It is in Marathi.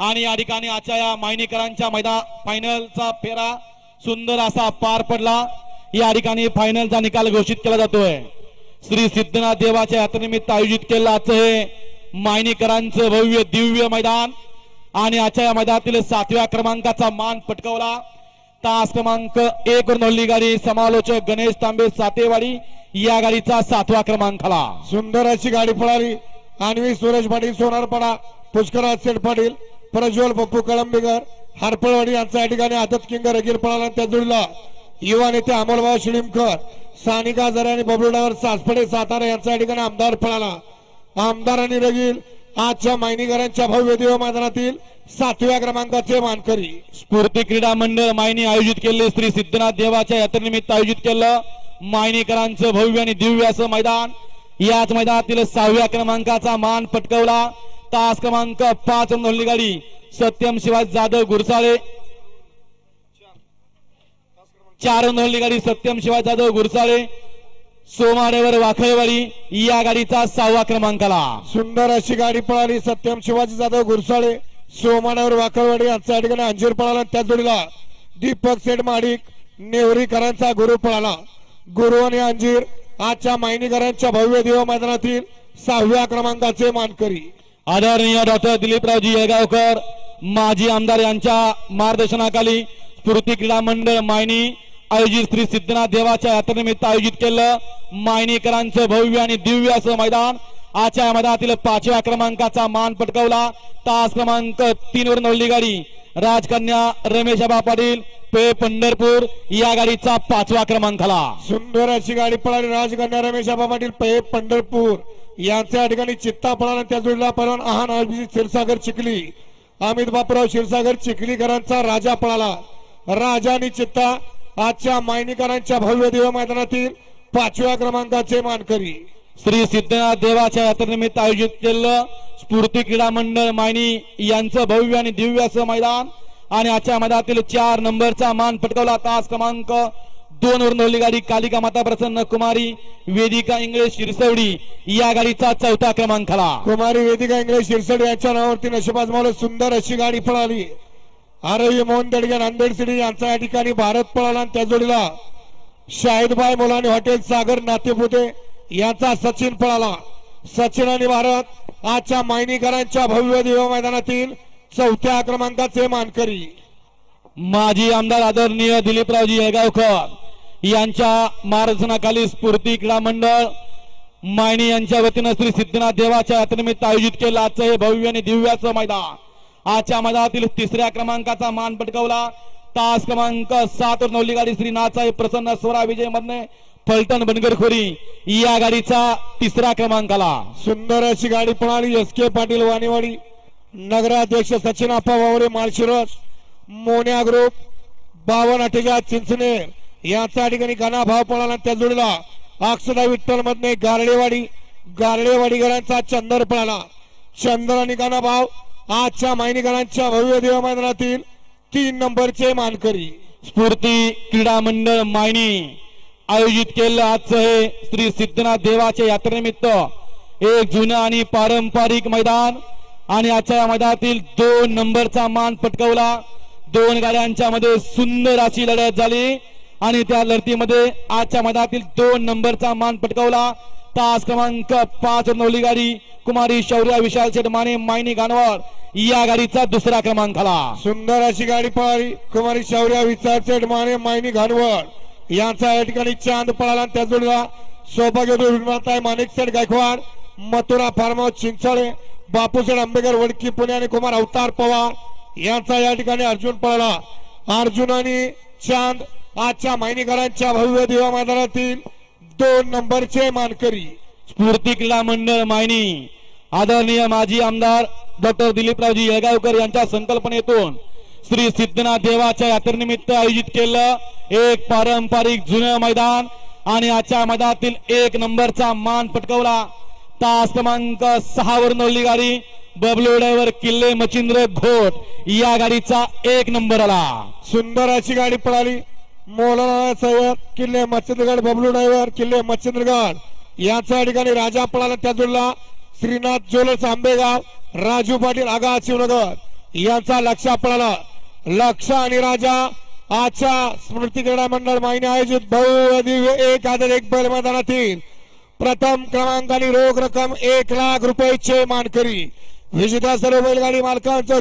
आणि या ठिकाणी आजच्या या मायनीकरांच्या मैदान फायनलचा फेरा सुंदर असा पार पडला. या ठिकाणी फायनलचा निकाल घोषित केला जातोय. श्री सिद्धनाथ देवाच्या यात्रेनिमित्त आयोजित केलं आजचं हे मायनीकरांचं भव्य दिव्य मैदान. आणि आजच्या या मैदानातील सातव्या क्रमांकाचा मान पटकावला. तास क्रमांक एक वर नोंदली गाडी समालोचक गणेश तांबे सातेवाडी या गाडीचा सातवा क्रमांक आला. सुंदर अशी गाडी पळाली. आणवी सुरेश पाटील सोनारपाडा पुष्कराज सेठ पाटील प्रज्वल पप्पू कळंबीकर हरपळवाडी यांचा या ठिकाणी आदत किंग रगीर पळाला त्या जोडीला युवा नेते अमोलभाऊ शिळीमकर सानिका जरे आणि बबलुडावर सासपडे सातारा यांचा या ठिकाणी आमदार पळाला. आमदार आणि रगील आजच्या मायनीकरांच्या भव्य देव मैदानातील सातव्या क्रमांकाचे मानकरी. स्फूर्ती क्रीडा मंडळ मायनी आयोजित केले श्री सिद्धनाथ देवाच्या यात्रेनिमित्त आयोजित केलं. मायनीकरांचं भव्य आणि दिव्य असं मैदान. याच मैदानातील सहाव्या क्रमांकाचा मान पटकवला. तास क्रमांक पाच नोंदली गाडी सत्यम शिवाजी जाधव गुरसाळे. चार नोंदली गाडी सत्यम शिवाजी जाधव गुरसाळे. सोमारेवर वाखळेवाडी या गाडीचा सहावा क्रमांकाला. सुंदर अशी गाडी पळाली सत्यम शिवाजी जाधव गुरसाळे. सोमानावर वाकळवाडी यांच्या ठिकाणी अंजीर पळाला. त्या जोडीला दीपक सेठ माडिक नेवरीकरांचा गुरु पळाला. गुरु आणि अंजीर आजच्या मायनीकरांच्या भव्य देव मैदानातील सहाव्या क्रमांकाचे मानकरी. आदरणीय डॉक्टर दिलीपरावजी येळगावकर माजी आमदार यांच्या मार्गदर्शनाखाली स्फूर्ती क्रीडा मंडळ मायनी आयोजित श्री सिद्धनाथ देवाच्या यात्रेनिमित्त आयोजित केलं. मायनीकरांचं भव्य आणि दिव्य असं मैदान. आजच्या या मैदानातील पाचव्या क्रमांकाचा मान पटकावला. तास क्रमांक तीन वर नवली गाडी. राजकन्या रमेश आबा पाटील पे. पंढरपूर या गाडीचा पाचवा क्रमांक आला. सुंदर अशी गाडी पळाली. राजकन्या रमेश आबा पाटील पे. पंढरपूर. यांच्या ठिकाणी चित्ता पळाला त्या जोडीला परवान आहान अभिजित क्षीरसागर चिखली. अमित बापराव क्षीरसागर चिखलीकरांचा राजा पळाला. राजा आणि चित्ता आजच्या मायनीकरांच्या भव्य देव मैदानातील पाचव्या क्रमांकाचे मानकरी. श्री सिद्धनाथ देवाच्या यात्रेनिमित्त आयोजित केलेलं स्फूर्ती क्रीडा मंडळ मायनी यांचं भव्य आणि दिव्य असं मैदान. आणि आजच्या मैदानातील चार नंबरचा मान पटकावला तास क्रमांक दोन वर नोंदली गाडी कालिका माता प्रसन्न कुमारी वेदिका इंग्लिश शिरसवडी या गाडीचा चौथा क्रमांक आला कुमारी वेदिका इंग्लिश शिरसड यांच्या नावावरती नशिबाज मला सुंदर अशी गाडी पळाली. आरोग्य मोहन दडगे नांदेड सिटी यांचा या ठिकाणी भारत पळाला आणि त्या जोडीला शाहिदबाई मुलानी हॉटेल सागर नातेपुते यांचा सचिन पळाला. सचिन आणि भारत आजच्या मायनीकरांच्या भव्य देव मैदानातील चौथ्या क्रमांकाचे मानकरी. माजी आमदार आदरणीय दिलीपरावजी येळगावकर. यांच्या मार्गदर्शनाखाली स्फूर्ती क्रीडा मंडळ मायणी यांच्या वतीनं श्री सिद्धनाथ देवाच्या यात्रेनिमित्त आयोजित केलं आजचं हे भव्य आणि दिव्याचं मैदान. आजच्या मैदानातील तिसऱ्या क्रमांकाचा मान पटकावला. तास क्रमांक सात वर नवली गाडी श्री नाचाई प्रसन्न स्वरा विजय मधने फलटण बनगरखोरी या गाडीचा तिसरा क्रमांक आला सुंदर अशी गाडी पळाली एस के पाटील वाणीवाडी नगराध्यक्ष सचिन आप्पा वावरे माळशिरस मोन्या ग्रुप बावन अठ्ठेचाळीस चिंचनेर. याचा ठिकाणी गाणा भाव पळाला त्या जोडीला अक्षदा विठ्ठल मधने गारडेवाडी गारडेवाडीकरांचा चंदर पळाला. चंदर आणि गाणा भाव आजच्या मायनीकरांच्या भव्य देव मैदानातील तीन नंबरचे मानकरी. स्फूर्ती क्रीडा मंडळ मायनी आयोजित केलं आजचं हे श्री सिद्धनाथ देवाच्या यात्रेनिमित्त एक जुनं आणि पारंपरिक मैदान आणि आजच्या या मैदानातील दोन नंबरचा मान पटकवला. दोन गाड्यांच्या मध्ये सुंदर अशी लढत झाली. आणि त्या लढतीमध्ये आजच्या मैदानातील दोन नंबरचा मान पटकवला. तास क्रमांक पाच नवली गाडी कुमारी शौर्या विशाल शेठ माने मायनी गानवर. या गाडीचा दुसरा क्रमांक आला. सुंदर अशी गाडी पळाली कुमारी शौर्या शेठ माने मायनी घाणवड यांचा या ठिकाणी चांद पळाला आणि त्या जोडीला सौभाग्य विमाताय माणिकसेठ गायकवाड मथुरा फार्म हाऊस चिंचळे बापूसेठ आंबेकर वडकी पुणे आणि कुमार अवतार पवार यांचा या ठिकाणी अर्जुन पळाला. अर्जुन आणि चांद आजच्या मायनीकरांच्या भव्य दिवा मैदानातील दोन नंबरचे मानकरी. स्फूर्ती क्रीडा मंडळ मायनी. आदरणीय माजी आमदार डॉक्टर दिलीपरावजी येळगावकर यांच्या संकल्पनेतून श्री सिद्धनाथ देवाच्या यात्रेनिमित्त आयोजित केलं एक पारंपरिक जुनं मैदान आणि आजच्या मैदानातील एक नंबरचा मान पटकवला. तास क्रमांक सहा वर नवली गाडी बबलू ड्रायव्हर किल्ले मचिंद्र घोट या गाडीचा एक नंबर आला. सुंदर अशी गाडी पळाली. मौलाना सय्यद किल्ले मच्छिंद्रगड बबलू डायव्हर किल्ले मच्छिंद्रगड. यांच्या ठिकाणी राजा पळाला त्या जोडला श्रीनाथ ज्वेलर्स आंबेगाव राजू पाटील आगा शिवनगर. यांचा लक्ष पळाला. लक्ष आणि राजा आजच्या स्मृती क्रीडा मंडळ माहिने आयोजित भव्य एक आदर एक बैल मैदानातील प्रथम क्रमांकाने रोख रक्कम एक लाख रुपयाचे मानकरी. विजेता सर्व बैलगाडी मालकांचं